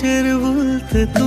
নিজের বলতে তো